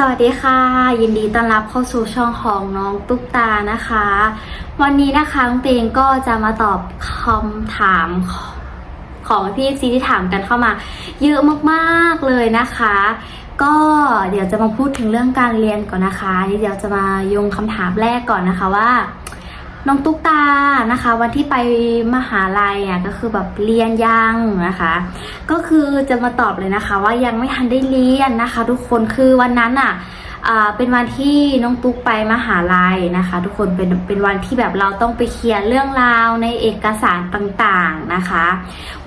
สวัสดีค่ะ ยินดีต้อนรับเข้าสู่ช่องของน้องตุ๊กตานะคะ วันนี้นะคะน้องเตงก็จะมาตอบคำถามของพี่ซีที่ถามกันเข้ามา เยอะมากๆเลยนะคะ ก็เดี๋ยวจะมาพูดถึงเรื่องการเรียนก่อนนะคะเดี๋ยวจะมาโยงคำถามแรกก่อนนะคะว่า น้องตุ๊กตานะคะ วันที่ไปมหาลัยอะก็คือแบบเรียนยังนะคะ ก็คือจะมาตอบเลยนะคะ ว่ายังไม่ทันได้เรียนนะคะ ทุกคนคือวันนั้นอะเป็นวันที่น้องตุ๊กไปมหาลัยนะคะ ทุกคนเป็นเป็นวันที่แบบเราต้องไปเคลียร์เรื่องราวในเอกสารต่างๆนะคะ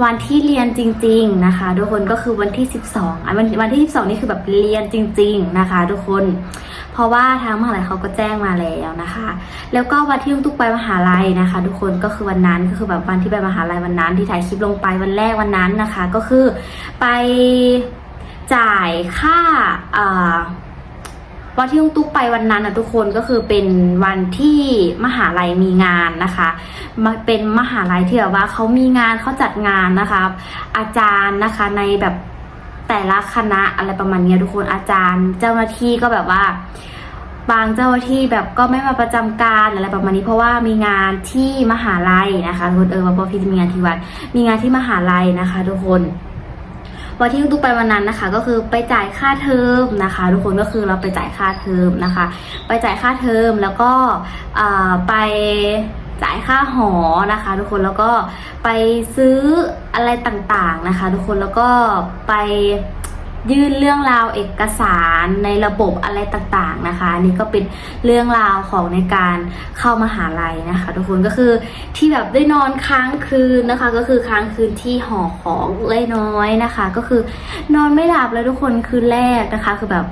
วันที่เรียนจริง ๆนะคะ ทุกคนก็คือวันที่ 12อะวันวันที่ 12 นี่คือแบบเรียนจริง ๆนะคะ ทุกคน เพราะว่าทางมหาลัยเขาก็แจ้งมาแล้วนะคะ แล้วก็วันที่ลุงตุ๊กไปมหาลัยนะคะ ทุกคนก็คือวันนั้นก็คือแบบวันที่ไปมหาลัยวันนั้นที่ถ่ายคลิปลงไปวันแรกวันนั้นนะคะ ก็คือไปจ่ายค่าอ่าวันที่ลุงตุ๊กไปวันนั้นนะทุกคนก็คือเป็นวันที่มหาลัยมีงานนะคะมาเป็นมหาลัยที่แบบว่าเขามีงานเขาจัดงานนะคะ อาจารย์นะคะในแบบ แต่ละคณะอะไรประมาณนี้ทุกคนอาจารย์ เจ้าหน้าที่ก็แบบว่า บางเจ้าหน้าที่แบบก็ไม่มาประจำการอะไรประมาณนี้ เพราะว่ามีงานที่มหาลัยนะคะทุกคนเออว่าพอพี่จะมีงานที่วัดมีงานที่มหาลัยนะคะ ทุกคนวันที่ตุ๊กไปวันนั้นนะคะ ก็คือไปจ่ายค่าเทอมนะคะ ทุกคนก็คือเราไปจ่ายค่าเทอมนะคะ ไปจ่ายค่าเทอมแล้วก็ไป จ่ายค่าหอนะคะ ทุกคนแล้วก็ไปซื้ออะไรต่างๆนะคะ ทุกคนแล้วก็ไปยื่นเรื่องราวเอกสารในระบบอะไรต่างๆนะคะอันนี่ก็เป็นเรื่องราวของในการเข้ามาหาลัยนะคะ ทุกคนก็คือที่แบบได้นอนค้างคืนนะคะ ก็คือค้างคืนที่หอของเล่น้อยนะคะ ก็คือนอนไม่หลับเลยทุกคนคืนแรกนะคะ คือแบบ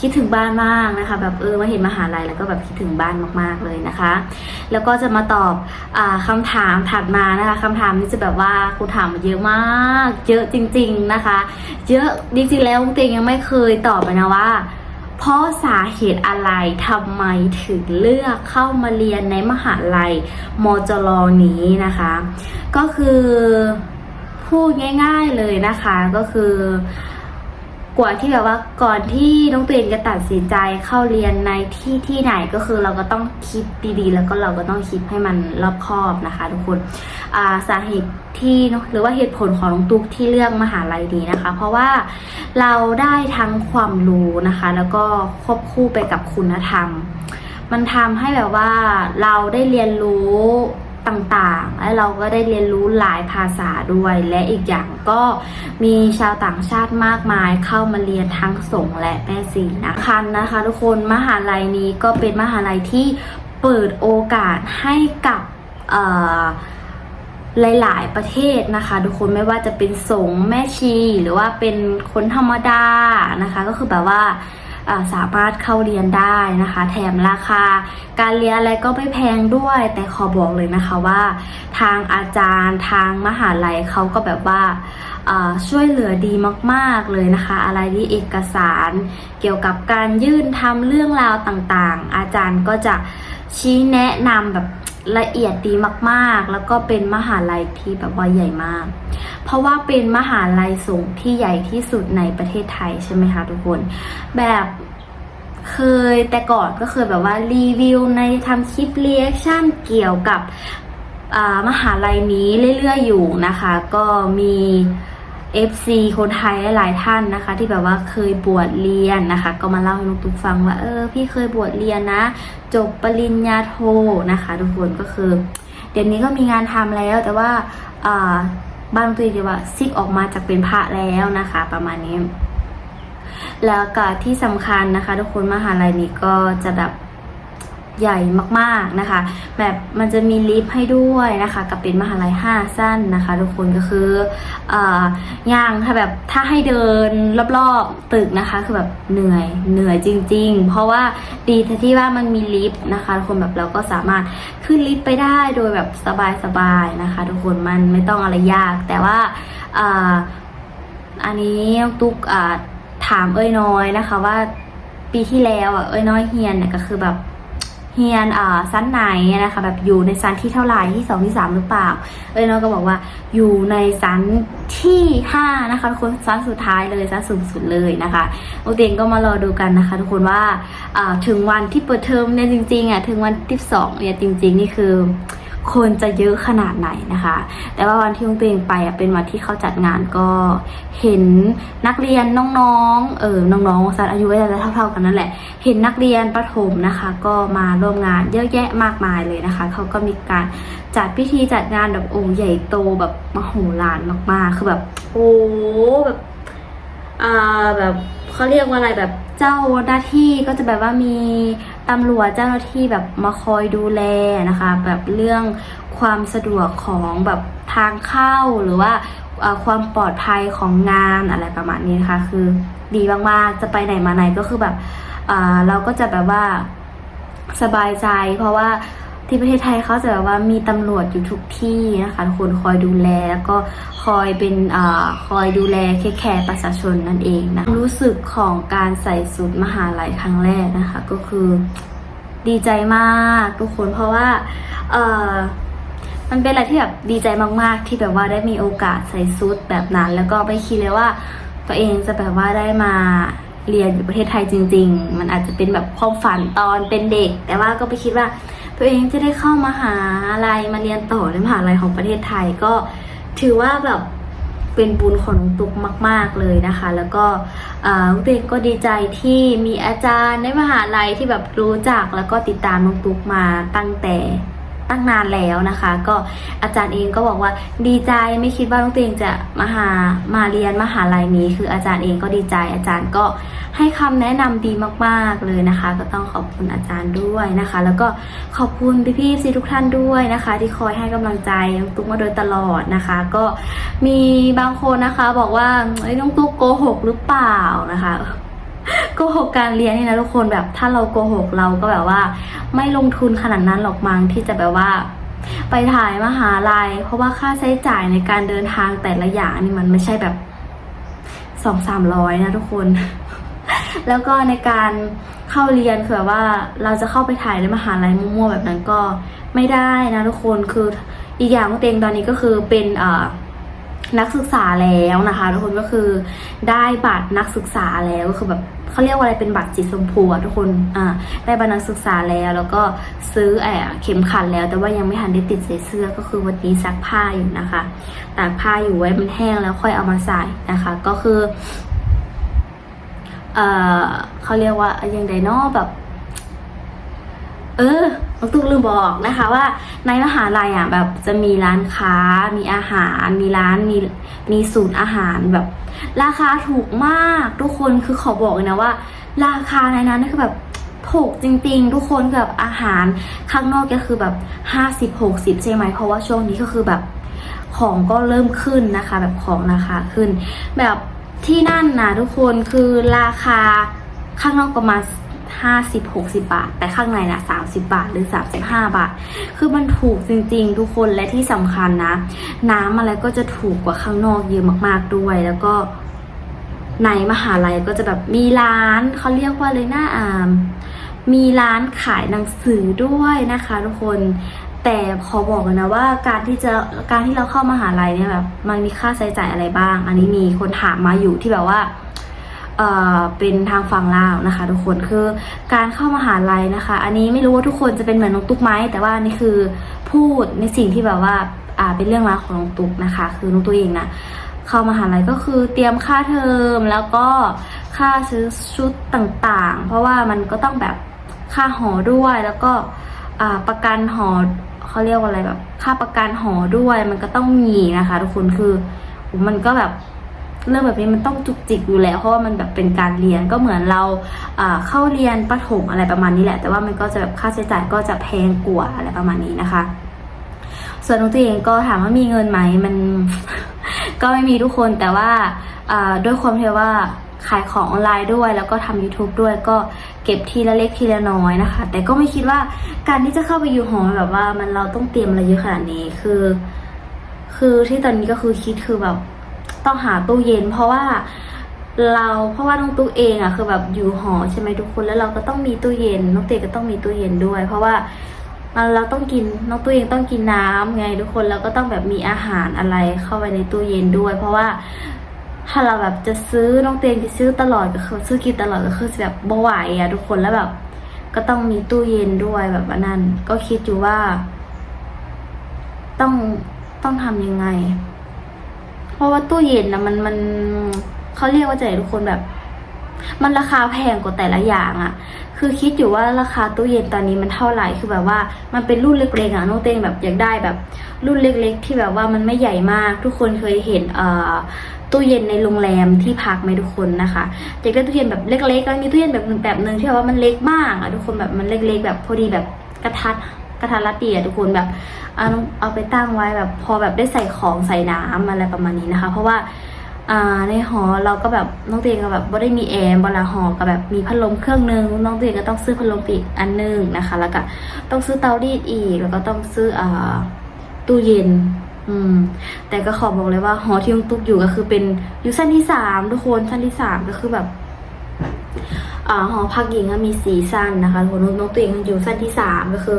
คิดถึงบ้านมากนะคะ แบบเออมาเห็นมหาลัยแล้วก็แบบคิดถึงบ้านมากๆเลยนะคะ แล้วก็จะมาตอบอาคำถามถัดมานะคะคำถามนี้จะแบบว่าครูถามมาเยอะมาก เยอะจริง ๆนะคะ เยอะจริงๆแล้วเตียงยังไม่เคยตอบเลยนะว่าเพราะสาเหตุอะไรทำไมถึงเลือกเข้ามาเรียนในมหาลัยมจรนี้นะคะ ก็คือพูดง่าย ๆเลยนะคะก็คือ กว่าที่แบบว่าก่อนที่น้องตัวเองจะตัดสินใจเข้าเรียนในที่ที่ไหนก็คือเราก็ต้องคิดดีๆ แล้วก็เราก็ต้องคิดให้มันรอบคอบนะคะ ทุกคนาสาเหตุที่หรือว่าเหตุผลของน้องตุ๊กที่เลือกมหาลัยนี้นะคะ เพราะว่าเราได้ทั้งความรู้นะคะ แล้วก็ควบคู่ไปกับคุณธรรม มันทำให้แบบว่าเราได้เรียนรู้ ต่างๆ และเราก็ได้เรียนรู้หลายภาษาด้วย และอีกอย่างก็มีชาวต่างชาติมากมายเข้ามาเรียนทั้งสงและแม่สีนะคะนะคะทุกคนมหาลัยนี้ก็เป็นมหาลัยที่เปิดโอกาสให้กับเอ่อหลาย ๆ ประเทศนะคะ ทุกคนไม่ว่าจะเป็นสงแม่ชี หรือว่าเป็นคนธรรมดานะคะ ก็คือแบบว่า สามารถเข้าเรียนได้นะคะ แถมราคา การเรียนอะไรก็ไม่แพงด้วย แต่ขอบอกเลยนะคะว่า ทางอาจารย์ทางมหาลัยเขาก็แบบว่าช่วยเหลือดีมากๆเลยนะคะ อะไรที่เอกสารเกี่ยวกับการยื่นทำเรื่องราวต่างๆ อาจารย์ก็จะชี้แนะนำแบบ ละเอียดดีมากๆ แล้วก็เป็นมหาลัยที่แบบว่าใหญ่มาก เพราะว่าเป็นมหาลัยสูงที่ใหญ่ที่สุดในประเทศไทยใช่ไหมคะทุกคน แบบเคยแต่ก่อนก็เคยแบบว่ารีวิวในทำคลิปเรีแอคชั่นเกี่ยวกับมหาลัยนี้เรื่อยๆอยู่นะคะ ก็มี FC คนไทยหลายๆท่านนะคะ ที่แบบว่าเคยบวชเรียนนะคะ ก็มาเล่าให้ลูกตุ๊กฟังว่าเออพี่เคยบวชเรียนนะ จบปริญญาโทนะคะทุกคนก็คือ เดี๋ยวนี้ก็มีงานทำแล้วแต่ว่าอ่าบางตัวเดียวว่าซิกออกมาจากเป็นพระแล้วนะคะ ประมาณนี้ แล้วก็ที่สำคัญนะคะ ทุกคนมหาลัยนี้ก็จะแบบ ใหญ่มากๆนะคะ แบบมันจะมีลิฟต์ให้ด้วยนะคะ กับเป็นมหาลัยห้าสั้นนะคะ ทุกคนก็คืออย่างถ้าแบบถ้าให้เดินรอบๆตึกนะคะ คือแบบเหนื่อยเหนื่อยจริง ๆ เพราะว่าดีที่ว่ามันมีลิฟต์นะคะทุกคนแบบเราก็สามารถขึ้นลิฟต์ไปได้โดยแบบสบายๆนะคะ ทุกคนมันไม่ต้องอะไรยาก แต่ว่าอันนี้ตุ๊กถามเอ้ยน้อยนะคะว่าปีที่แล้วอะเอ้ยน้อยเฮียนเนี่ยก็คือแบบ เฮียนอ่าชั้นไหนนะคะแบบอยู่ในชั้นที่เท่าไหร่ที่สองที่สามหรือเปล่าเอ้ยน้องก็บอกว่าอยู่ในชั้นที่ห้านะคะทุกคนชั้นสุดท้ายเลยชั้นสูงสุดเลยนะคะโอเตงก็มารอดูกันนะคะ ทุกคนว่าอ่าถึงวันที่เปิดเทอมเนี่ยจริงๆอะถึงวันที่สองเนี่ยจริง ๆ นี่คือ คนจะเยอะขนาดไหนนะคะ แต่ว่าวันที่น้องตัวเองไปเป็นวันที่เขาจัดงานก็เห็นนักเรียนน้องๆ เออน้องๆสัตว์อายุก็จะเท่าๆกันนั่นแหละ เห็นนักเรียนประถมนะคะ ก็มาร่วมงานเยอะแยะมากมายเลยนะคะ เขาก็มีการจัดพิธีจัดงานแบบโอ้ใหญ่โตแบบมโหฬารมากๆ คือแบบโอ้แบบอ่าแบบเขาเรียกว่าอะไรแบบเจ้าหน้าที่ก็จะแบบว่ามี ตำรวจเจ้าหน้าที่แบบมาคอยดูแลนะคะ แบบเรื่องความสะดวกของแบบทางเข้าหรือว่าความปลอดภัยของงานอะไรประมาณนี้นะคะคือดีมากๆจะไปไหนมาไหนก็คือแบบอ่าเราก็จะแบบว่าสบายใจ เพราะว่า ที่ประเทศไทยเขาจะแบบว่ามีตำรวจอยู่ทุกที่นะคะทุกคนคอยดูแลแล้วก็คอยเป็นอาคอยดูแลแค่แคร์ประชาชนนั่นเองนะรู้สึกของการใส่สูตรมหาลัยครั้งแรกนะคะ ก็คือดีใจมากทุกคนเพราะว่าเออมันเป็นอะไรที่แบบดีใจมาก ๆ ที่แบบว่าได้มีโอกาสใส่สูตรแบบนั้น แล้วก็ไม่คิดเลยว่า ตัวเองจะแบบว่าได้มาเรียนอยู่ประเทศไทยจริง ๆ มันอาจจะเป็นแบบความฝันตอนเป็นเด็ก แต่ว่าก็ไปคิดว่า ตัวเองจะได้เข้ามาหาลัยมาเรียนต่อในมหาลัยของประเทศไทยก็ถือว่าแบบเป็นบุญของน้องตุ๊กมาก ๆเลยนะคะ แล้วก็อ่าน้องกก็ดีใจที่มีอาจารย์ในมหาลัยที่แบบรู้จักแล้วก็ติดตามน้องตุ๊กมาตั้งแต่ตั้งนานแล้วนะคะ ก็อาจารย์เองก็บอกว่าดีใจไม่คิดว่าน้องตัวเองจะมาหามาเรียนมหาลัยนี้ คืออาจารย์เองก็ดีใจอาจารย์ก็ ให้คำแนะนำดีมากๆเลยนะคะ ก็ต้องขอบคุณอาจารย์ด้วยนะคะ แล้วก็ขอบคุณพี่ๆซีทุกท่านด้วยนะคะ ที่คอยให้กำลังใจน้องตุ๊กมาโดยตลอดนะคะ ก็มีบางคนนะคะบอกว่าเอ้น้องตุ๊กโกหกหรือเปล่านะคะโกหกการเรียนนี่นะทุกคนแบบถ้าเราโกหกเราก็แบบว่า ไม่ลงทุนขนาดนั้นหรอกมั้งที่จะแบบว่า ไปถ่ายมหาลัย เพราะว่าค่าใช้จ่ายในการเดินทางแต่ละอย่างนี่มันไม่ใช่แบบสองสามร้อยนะทุกคน แล้วก็ในการเข้าเรียนคือแบบว่าเราจะเข้าไปถ่ายในมหาลัยมั่วๆแบบนั้นก็ไม่ได้นะทุกคนคืออีกอย่างของเตงตอนนี้ก็คือเป็นเอ่อนักศึกษาแล้วนะคะทุกคนก็คือได้บัตรนักศึกษาแล้วก็คือแบบเขาเรียกว่าอะไรเป็นบัตรจิตชมพูอะทุกคนอ่าได้บัตรนักศึกษาแล้วแล้วก็ซื้อแอบเข็มขัดแล้ว แต่ว่ายังไม่ทันได้ติดใส่เสื้อก็คือวันนี้ซักผ้าอยู่นะคะตากผ้าอยู่ไว้มันแห้งแล้วค่อยเอามาใส่นะคะ ก็คือ เออเขาเรียกว่าอย่างไดนอแบบ เออน้องตุ๊กลืมบอกนะคะว่า ในมหาลัยอะแบบจะมีร้านค้า มีอาหาร มีร้านมีมีสูตรอาหารแบบ ราคาถูกมากทุกคนคือขอบอกเลยนะว่า ราคาในนั้นนี่คือแบบถูกจริงๆ ทุกคนคือแบบอาหารข้างนอกก็คือแบบห้าสิบหกสิบใช่ไหมเพราะว่าช่วงนี้ก็คือแบบของก็เริ่มขึ้นนะคะ แบบของราคาขึ้น แบบ ที่นั่นนะทุกคนคือราคาข้างนอกประมาณห้าสิบหกสิบาท แต่ข้างในนะสามสิบาทหรือสามสิบห้าบาท คือมันถูกจริงๆ ทุกคนและที่สำคัญนะ น้ำอะไรก็จะถูกกว่าข้างนอกเยอะมากๆด้วย แล้วก็ในมหาลัยก็จะแบบมีร้านเขาเรียกว่าเลยหน้าอาม มีร้านขายหนังสือด้วยนะคะ ทุกคน แต่ขอบอกเลยนะว่าการที่จะการที่เราเข้ามหาลัยเนี่ยแบบมันมีค่าใช้จ่ายอะไรบ้าง อันนี้มีคนถามมาอยู่ที่แบบว่าเอ่อเป็นทางฝั่งลาวนะคะ ทุกคนคือการเข้ามหาลัยนะคะ อันนี้ไม่รู้ว่าทุกคนจะเป็นเหมือนน้องตุ๊กไหมแต่ว่านี่คือพูดในสิ่งที่แบบว่าอ่าเป็นเรื่องราวของน้องตุ๊กนะคะ คือน้องตัวเองนะเข้ามหาลัยก็คือเตรียมค่าเทอมแล้วก็ค่าซื้อชุดต่างๆ เพราะว่ามันก็ต้องแบบค่าหอด้วยแล้วก็ประกันหอ เขาเรียกว่าอะไรแบบ ค่าประกันหอด้วยมันก็ต้องมีนะคะ ทุกคนคือมันก็แบบเรื่องแบบนี้มันต้องจุกจิกอยู่แล้วเพราะว่ามันแบบเป็นการเรียนก็เหมือนเราเข้าเรียนประถมอะไรประมาณนี้แหละ แต่ว่ามันก็จะแบบค่าใช้จ่ายก็จะแพงกว่าอะไรประมาณนี้นะคะ ส่วนน้องตัวเองก็ถามว่ามีเงินไหมมันก็ไม่มีทุกคนแต่ว่าด้วยความที่ว่า ขายของออนไลน์ด้วย แล้วก็ทำ YouTube ด้วยก็เก็บทีละเล็กทีละน้อยนะคะ แต่ก็ไม่คิดว่าการที่จะเข้าไปอยู่หอแบบว่ามันเราต้องเตรียมอะไรเยอะขนาดนี้คือ คือที่ตอนนี้ก็คือคิดคือแบบต้องหาตู้เย็น เพราะว่าเราเพราะว่าน้องตุ๊กเองอะคือแบบอยู่หอใช่ไหมทุกคนแล้วเราก็ต้องมีตู้เย็นน้องเตก็ต้องมีตู้เย็นด้วย เพราะว่าเราต้องกินน้องตู้เองต้องกินน้ำไงทุกคนแล้วก็ต้องแบบมีอาหารอะไรเข้าไปในตู้เย็นด้วย เพราะว่า ถ้าเราแบบจะซื้อน้องเตียงจะซื้อตลอดก็คือซื้อกินตลอดก็คือแบบบ่ไหวอะทุกคนแล้วแบบ ก็ต้องมีตู้เย็นด้วยแบบนั้น ก็คิดอยู่ว่า ต้องต้องทำยังไง เพราะว่าตู้เย็นนะมันมันเขาเรียกว่าจะไหนทุกคนแบบ มันราคาแพงกว่าแต่ละอย่างอะคือคิดอยู่ว่าราคาตู้เย็นตอนนี้มันเท่าไหร่ คือแบบว่า มันเป็นรุ่นเล็กๆอะ่ะน้องเต้งแบบอยากได้แบบ รุ่นเล็ก ๆ ที่แบบว่ามันไม่ใหญ่มาก ทุกคนเคยเห็น เอ่อ ตู้เย็นในโรงแรมที่พักไหมทุกคนนะคะอยากได้ตู้เย็นแบบเล็กๆแล้วมีตู้เย็นแบบหนึ่งแบบหนึ่งที่แบบว่ามันเล็กมากอะทุกคนแบบมันเล็ก ๆ แบบพอดีแบบกระทัดกระทัดรัดดีอะทุกคนแบบเอาเอาไปตั้งไว้แบบพอแบบได้ใส่ของใส่น้ำอะไรประมาณนี้นะคะ เพราะว่าในหอเราก็แบบน้องเตียงก็แบบบ่ได้มีแอร์เวลาหอก็แบบมีพัดลมเครื่องนึงน้องเตียงก็ต้องซื้อพัดลมอีกอันนึงนะคะ แล้วก็ต้องซื้อเตารีดอีกแล้วก็ต้องซื้ออตู้เย็น อืม แต่ก็ขอบอกเลยว่าหอที่น้องตุ๊กอยู่ก็คือเป็นอยู่ชั้นที่สามทุกคนชั้นที่สามก็คือแบบอ่าหอพักหญิงมีสี่ชั้นนะคะทุกคนน้องตัวเองอยู่ชั้นที่สามก็คือ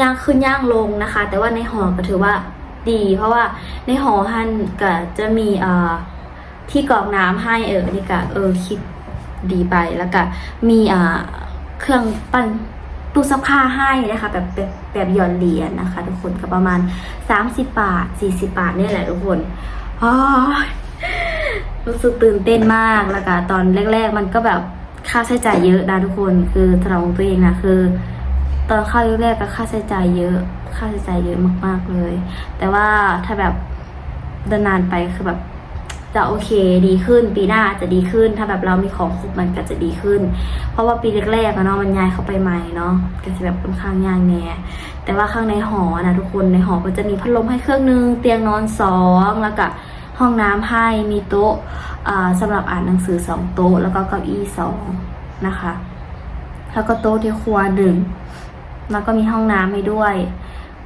ย่างขึ้นย่างลงนะคะ แต่ว่าในหอก็ถือว่าดี เพราะว่าในหอฮันก็จะมีเอ่อที่กรอกน้ำให้เออนนี้ก็เออคิดดีไปแล้วก็มีอ่าเครื่องปั้น ตู้ซักผ้าให้นะคะแบบแบบแบบหย่อนเหรียญนะคะ ทุกคนก็ประมาณ 30 บาท 40 บาทเนี่ยแหละทุกคนอ้ายรู้สึกตื่นเต้นมากแล้วก็ตอนแรก ๆ มันก็แบบค่าใช้จ่ายเยอะนะทุกคนคือสำหรับของตัวเองนะคือ ตอนเข้าแรกๆก็ค่าใช้จ่ายเยอะ ค่าใช้จ่ายเยอะมากๆเลย แต่ว่าถ้าแบบนนานไปคือแบบ จะโอเคดีขึ้น ปีหน้าจะดีขึ้น ถ้าแบบเรามีของครบมันก็จะดีขึ้น เพราะว่าปีแรกๆเนาะมันย้ายเข้าไปใหม่เนาะก็จะแบบค่อนข้างยากแน่แต่ว่าข้างในหอนะทุกคนในหอก็จะมีพัดลมให้เครื่องนึงเตียงนอนสองแล้วก็ห้องน้ำให้มีโต๊ะอ่าสำหรับอ่านหนังสือสองโต๊ะแล้วก็เก้าอี้สองนะคะ แล้วก็โต๊ะที่ครัวหนึ่งแล้วก็มีห้องน้ำให้ด้วย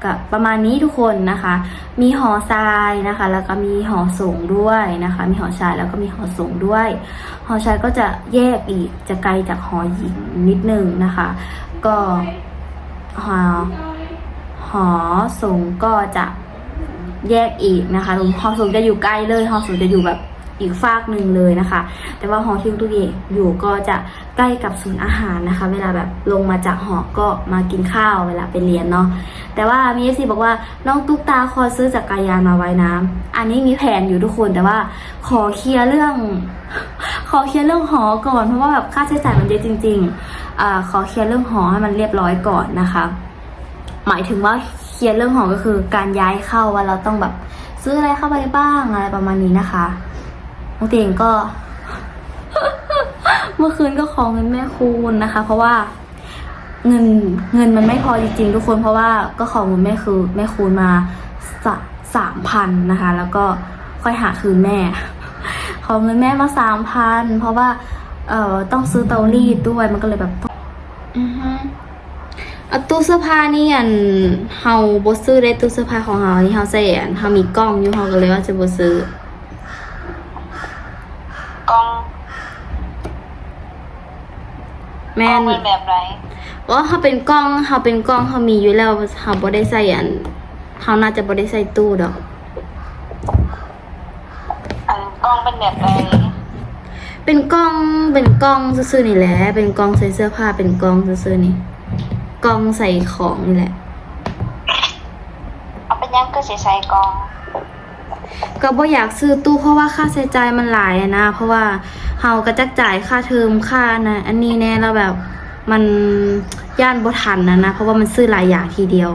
กับประมาณนี้ทุกคนนะคะ มีหอทรายนะคะ แล้วก็มีหอสูงด้วยนะคะ มีหอชายแล้วก็มีหอสูงด้วย หอชายก็จะแยกอีกจะไกลจากหอหญิงนิดนึงนะคะ ก็หอหอสูงก็จะแยกอีกนะคะหอสูงจะอยู่ใกล้เลยหอสูงจะอยู่แบบอีกฟากหนึ่งเลยนะคะ แต่ว่าหอที่ตุ้เองอยู่ก็จะ ใกล้กับศูนย์อาหารนะคะ เวลาแบบลงมาจากหอก็มากินข้าวเวลาไปเรียนเนาะแต่ว่ามีเอฟซีบอกว่าน้องตุ๊กตาคอซื้อจักรยานมาไว้น้ำอันนี้มีแผนอยู่ทุกคนแต่ว่าขอเคลียร์เรื่อง ขอเคลียร์เรื่องหอก่อนเพราะว่าแบบค่าใช้จ่ายมันเยอะจริงๆอ่าขอเคลียร์เรื่องหอให้มันเรียบร้อยก่อนนะคะ หมายถึงว่าเคลียร์เรื่องหอก็คือ การย้ายเข้าว่าเราต้องแบบซื้ออะไรเข้าไปบ้างอะไรประมาณนี้นะคะน้องเตียงก็ มื่อคืนก็ขอเงินแม่คูณนะคะ เพราะว่าเงินเงินมันไม่พอจริงๆทุกคนเพราะว่าก็ขอเงินแม่คือแม่คูณมาสามพันนะคะ แล้วก็ค่อยหาคืนแม่ ขอเงินแม่มาสามพันเพราะว่าเอ่อต้องซื้อเตารีดด้วยมันก็เลยแบบอือฮึเอตู้เสื้อผ้านี่อันเฮาบ่ซื้อได้ตู้เสื้อผ้าของเฮานี่เฮาใส่อันเฮามีกล้องอยู่เฮาก็เลยว่าจะบ่ซื้อ กล้อง แม่กล้องนเป็นแบบไรว่าเขาเป็นกล้องเขาเป็นกล้องเขามีอยู่แล้วเขาบ่ได้ใส่อันเขาน่าจะบ่ได้ใส่ตู้ดอก อันกล้องเป็นแบบไรเป็นกล้องเป็นกล้องซื่อๆนี่แหละ เป็นกล้องใส่เสื้อผ้าเป็นกล้องซื่อๆนี่กล้องใส่ของนี่แหละ เอาเป็นยังก็ใส่ใส่กล้อง ก็บ่อยากซื้อตู้เพราะว่าค่าใช้จ่ายมันหลายอะนะ เพราะว่าเฮาก็จักจ่ายค่าเทอมค่านะอันนี้แน่แล้วแบบมันย่านบ่ทันนะนะ เพราะว่ามันซื้อหลายอย่างทีเดียว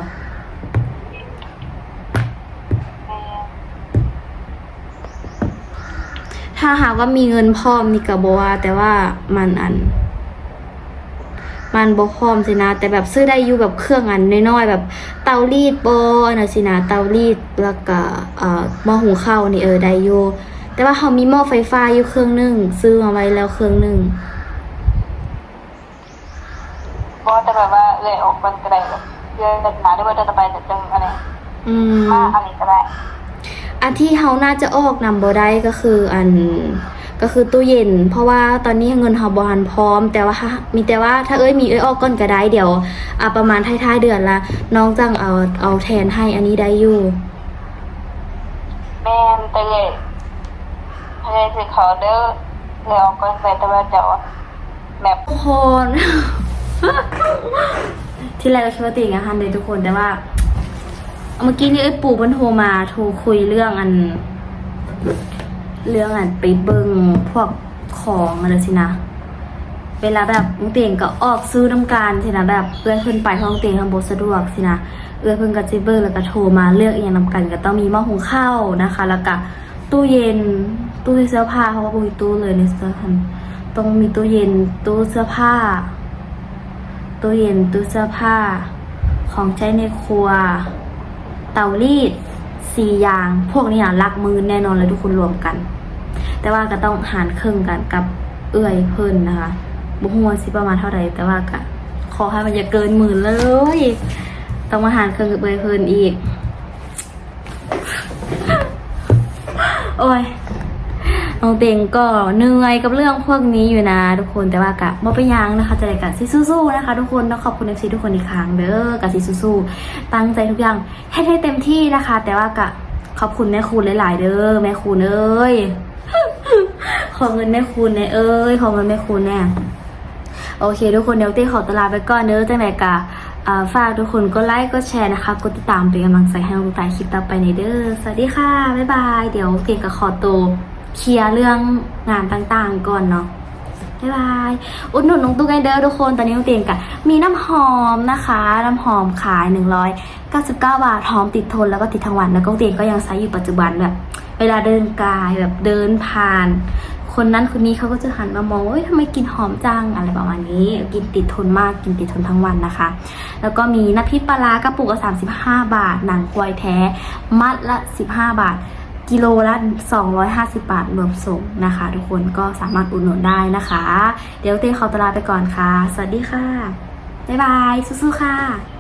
ถ้าหากว่ามีเงินพร้อมนี่ก็บ่ว่าแต่ว่ามันอัน มันบ่พร้อมสินะ แต่แบบซื้อได้อยู่แบบเครื่องอันน้อยๆแบบเตารีดบ่อันน่ะสินะเตารีดแล้วก็เอ่อหม้อหุงข้าวนี่เออได้อยู่แต่ว่าเขามีหม้อไฟฟ้าอยู่เครื่องหนึงซื้อมาไว้แล้วเครื่องหนึงเพราะว่าแต่แบบว่าเลยออกมันก็ได้แบบเดือนหนาด้วยว่าเดือนต่อไปจะจังอะไรอืมมากอะไรก็ได้ อันที่เฮาน่าจะออกนำบ่ได้ก็คืออันก็คือตู้เย็น เพราะว่าตอนนี้เงินเฮาบ่ทันพร้อม แต่ว่ามีแต่ว่าถ้าเอ้ยมีเอ้ยออกก่อนก็ได้เดี๋ยวอะประมาณท้ายๆเดือนละน้องจังเอาเอาแทนให้อันนี้ได้อยู่แม่นแต่เลยเลยสิเขาเด้อเลยออกก่อนไปแต่ว่าเจ้าแบบทุกคน ที่แรกก็คิดว่าติงอะฮันเลยทุกคนแต่ว่า เมื่อกี้นี่ไอ้ปู่มันโทรมาโทรคุยเรื่องอัน เรื่องอันไปเบิงพวกของอะไรสินะ เวลาแบบน้องเตียงก็ออกซื้อน้ำการสินะแบบเอื้อนเพิ่นไปห้องเตียงทางบสะดวกสินะเอื้อเพิ่นก็จิเบิงแล้วก็โทรมาเลือกอย่างน้ำกันก็ต้องมีหม้อหุงข้าวนะคะ แล้วก็ตู้เย็นตู้เสื้อผ้าเพราะว่าปุยตู้เลยในเสื้อผ้าต้องมีตู้เย็นตู้เสื้อผ้า ตู้เย็นตู้เสื้อผ้า ของใช้ในครัว เตารีดสี่อย่าง พวกนี้อะลักมือแน่นอนเลยทุกคนรวมกัน แต่ว่าก็ต้องหารครึ่งกันกับเอื้อยเพิ่นนะคะบุหัวนสิประมาณเท่าไหร่แต่ว่าก็ขอให้มันอย่าเกินหมื่นเลย ต้องมาหารครึ่งกับเอื้อยเพิ่นอีก โอ้ย น้องเต็งก็เหนื่อยกับเรื่องพวกนี้อยู่นะ ทุกคนแต่ว่ากะบ่ไปยังนะคะจะได้กะซิสู้ๆนะคะ ทุกคนต้องขอบคุณเอฟซีทุกคนอีกครั้งเด้อกะซิสู้ๆตั้งใจทุกอย่างให้ให้เต็มที่นะคะ แต่ว่ากะขอบคุณแม่คูณหลาย ๆ เด้อแม่คูณเอ้ยขอเงินแม่คูณแน่เอ้ยขอเงินแม่คูณแน่โอเค ทุกคนเดี๋ยวเต้ขอตลาไปก่อนเด้อจังไหนกะฝากทุกคนก็ไลค์ก็แชร์นะคะกดติดตามเป็นกำลังใจให้น้องตุ๊กตาคลิปต่อไปในเด้อสวัสดีค่ะ บ๊ายบาย เดี๋ยวเต้กับขอตัว เคลียร์เรื่องงานต่างๆ ก่อนเนาะบ๊ายบาย อุดหนุนน้องตุ๊กไอเดอร์ทุกคน ตอนนี้น้องเตียงกะมีน้ำหอมนะคะ น้ำหอมขาย 199 บาท หอมติดทนแล้วก็ติดทั้งวัน แล้วก็เตียงก็ยังใช้อยู่ปัจจุบันแบบ เวลาเดินกายแบบเดินผ่าน คนนั้นคนนี้เขาก็จะหันมามองว่าเอ้ยทำไมกินหอมจัง อะไรประมาณนี้ กินติดทนมาก กินติดทนทั้งวันนะคะ แล้วก็มีน้ำพริกปลาร้ากระปุกละ35 บาท หนังควายแท้ มัดละ 15 บาท กิโลละ 250 บาทรวมส่งนะคะ ทุกคนก็สามารถอุดหนุนได้นะคะ เดี๋ยวเต้ขอตวลาไปก่อนค่ะ สวัสดีค่ะ บ๊ายบายสู้ๆค่ะ